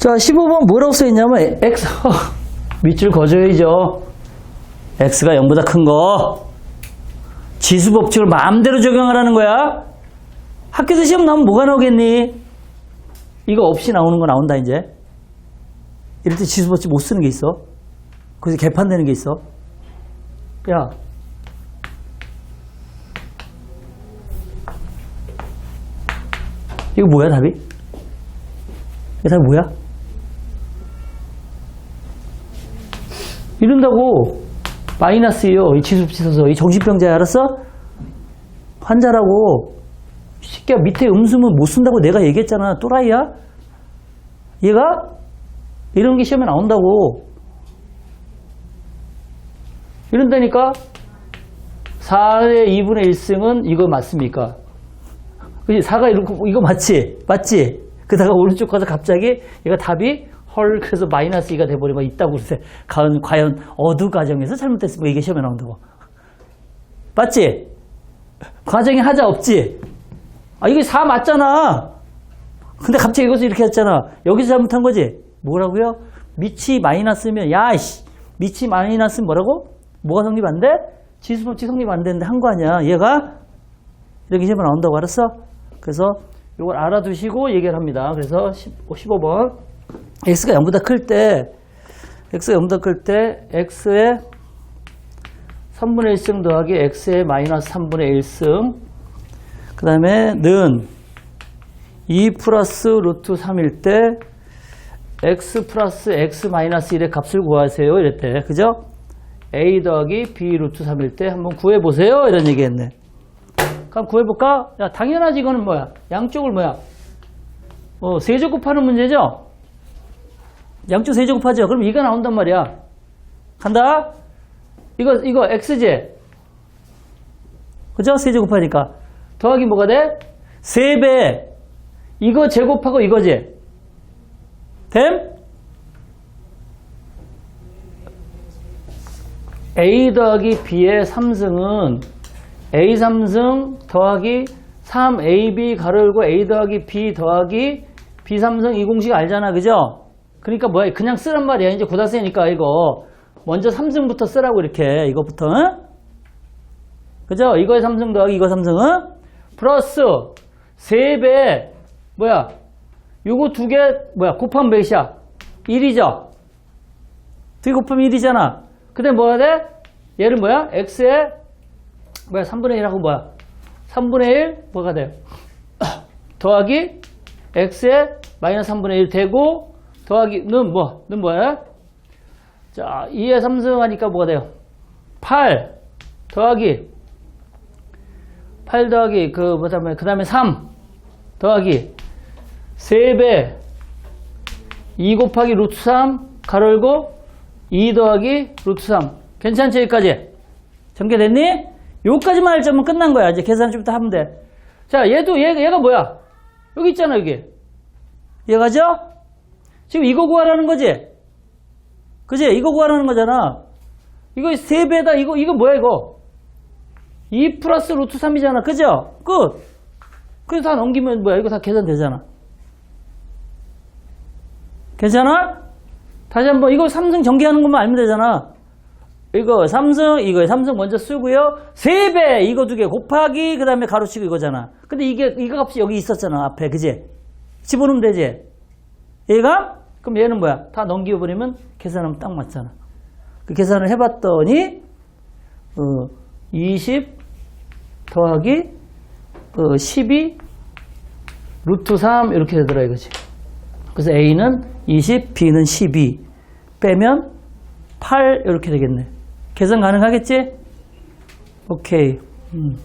자, 15번 뭐라고 써있냐면, x, 밑줄 거줘야죠. x가 0보다 큰 거. 지수 법칙을 마음대로 적용하라는 거야. 학교에서 시험 나오면 뭐가 나오겠니? 이거 없이 나오는 거 나온다, 이제. 이럴 때 지수 법칙 못 쓰는 게 있어. 거기서 개판되는 게 있어. 야. 이거 뭐야, 답이? 이거 답이 뭐야? 이런다고 마이너스요. 이 붙여서 이 정신병자야 알았어? 환자라고 쉽게 밑에 음수문 못 쓴다고 내가 얘기했잖아. 또라이야? 얘가 이런 게 시험에 나온다고. 이런다니까 4의 2분의 1승은 이거 맞습니까? 그지 4가 이렇게 이거 맞지? 맞지? 그다가 오른쪽 가서 갑자기 얘가 답이 헐 그래서 마이너스 2가 돼버리면 있다고 그러세 과연, 과연 어두 과정에서 잘못됐으면 이게 시험에 나온다고 맞지? 과정에 하자 없지? 아 이게 4 맞잖아 근데 갑자기 이것을 이렇게 했잖아 여기서 잘못한 거지? 뭐라고요? 밑이 마이너스면 야씨 밑이 마이너스면 뭐라고? 뭐가 성립 안 돼? 지수법칙 성립 안 되는데 한 거 아니야 얘가 이렇게 시험에 나온다고 알았어? 그래서 이걸 알아두시고 얘기를 합니다. 그래서 15번 x가 0보다 클 때 x가 0보다 클 때 x의 3분의 1승 더하기 x의 마이너스 3분의 1승 그 다음에 는 2 플러스 루트 3일 때 x 플러스 x 마이너스 1의 값을 구하세요 이랬대 그죠? a 더하기 b 루트 3일 때 한번 구해보세요 이런 얘기 했네 그럼 구해볼까? 야, 당연하지, 이거는 뭐야? 양쪽을 뭐야? 어, 세제곱하는 문제죠? 양쪽 세제곱하죠? 그럼 이가 나온단 말이야. 간다? 이거, 이거, x제. 그죠? 세제곱하니까. 더하기 뭐가 돼? 세배 이거 제곱하고 이거지. 됨? a 더하기 b의 3승은 a 3승 더하기 3ab 가르고 a 더하기 b 더하기 b 3승 이 공식 알잖아 그죠? 그러니까 뭐야 그냥 쓰란 말이야 이제 고다세니까 이거 먼저 3승부터 쓰라고 이렇게 이거부터 응? 그죠? 이거의 3승 더하기 이거 3승은 플러스 3배 뭐야 요거 두 개 뭐야 곱하면 몇이야? 1이죠? 두개 곱하면 1이잖아 그 다음에 뭐야 돼? 얘는 뭐야? x에 뭐야 3분의 1하고 뭐야 3분의 1 뭐가 돼요 더하기 x에 마이너스 3분의 1 되고 더하기 는 뭐? 는 뭐야 자 2에 3승 하니까 뭐가 돼요 8 더하기 8 더하기 그 뭐다음에 그 다음에 3 더하기 3배 2 곱하기 루트 3 가로 열고 2 더하기 루트 3 괜찮죠 여기까지 전개됐니? 요까지만 할 점은 끝난 거야. 이제 계산 좀더 하면 돼. 자, 얘도, 얘, 얘가 뭐야? 여기 있잖아, 여기. 얘가죠? 지금 이거 구하라는 거지? 그지? 이거 구하라는 거잖아. 이거 세배다 이거, 이거 뭐야, 이거? 2 플러스 루트 3이잖아. 그죠? 끝. 그래서 다 넘기면 뭐야? 이거 다 계산되잖아. 괜찮아? 다시 한번, 이거 삼성 전개하는 것만 알면 되잖아. 이거 삼성 이거 삼성 먼저 쓰고요. 세배 이거 두 개 곱하기 그다음에 가로치고 이거잖아. 근데 이게 이거 값이 여기 있었잖아. 앞에 그지? 집어넣으면 되지. 얘가 그럼 얘는 뭐야? 다 넘겨 버리면 계산하면 딱 맞잖아. 그 계산을 해 봤더니 어, 20 더하기 어, 12 루트 3 이렇게 되더라 이거지. 그래서 A는 20, B는 12 빼면 8 이렇게 되겠네. 계산 가능하겠지? 오케이. 음.